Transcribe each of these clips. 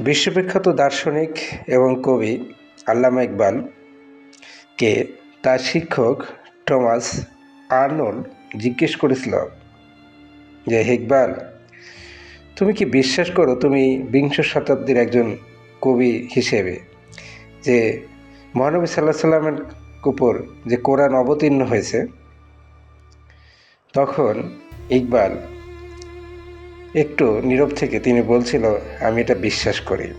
বিশ্ববিখ্যাত দার্শনিক এবং কবি আল্লামা ইকবালকে তার শিক্ষক টমাস আর্নল্ড জিজ্ঞেস করেছিল যে, ইকবাল, তুমি কি বিশ্বাস করো তুমি বিংশ শতাব্দীর একজন কবি হিসেবে যে মহানবী সাল্লাহ সাল্লামের উপর যে কোরআন অবতীর্ণ হয়েছে? তখন ইকবাল একটু নীরব থেকে তিনি বলছিল, আমি এটা বিশ্বাস করি।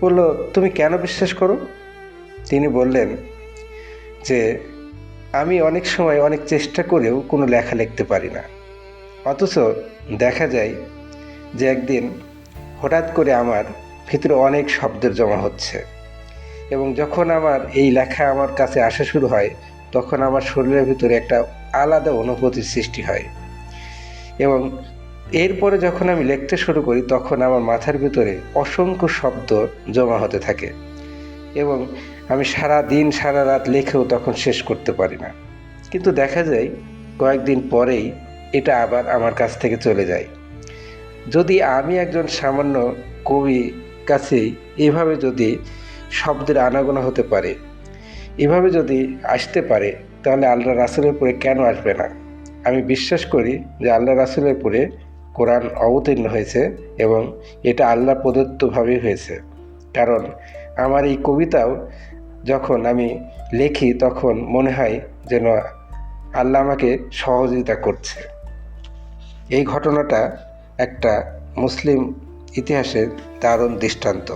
বলল, তুমি কেন বিশ্বাস করো? তিনি বললেন যে, আমি অনেক সময় অনেক চেষ্টা করেও কোনো লেখা লিখতে পারি না। অথচ দেখা যায় যে একদিন হঠাৎ করে আমার ভিতরে অনেক শব্দের জমা হচ্ছে এবং যখন আমার এই লেখা আমার কাছে আসা শুরু হয়, তখন আমার শরীরের ভিতরে একটা আলাদা অনুভূতির সৃষ্টি হয়। এবং এরপরে যখন আমি লিখতে শুরু করি, তখন আমার মাথার ভিতরে অসংখ্য শব্দ জমা হতে থাকে এবং আমি সারা দিন, সারা রাত লেখেও তখন শেষ করতে পারি না। কিন্তু দেখা যায়, কয়েকদিন পরেই এটা আবার আমার কাছ থেকে চলে যায়। যদি আমি একজন সামান্য কবি কাছেই এভাবে যদি শব্দের আনাগোনা হতে পারে, এভাবে যদি আসতে পারে, তাহলে আল্লাহ রাসুলের পরে কেন আসবে না? আমি বিশ্বাস করি যে আল্লাহ রাসুলের পরে কোরআন অবতীর্ণ হয়েছে এবং এটা আল্লাহ প্রদত্তভাবেই হয়েছে। কারণ আমার এই কবিতাও যখন আমি লেখি, তখন মনে হয় যেন আল্লাহ আমাকে সহযোগিতা করছে। এই ঘটনাটা একটা মুসলিম ইতিহাসের দারুণ দৃষ্টান্ত।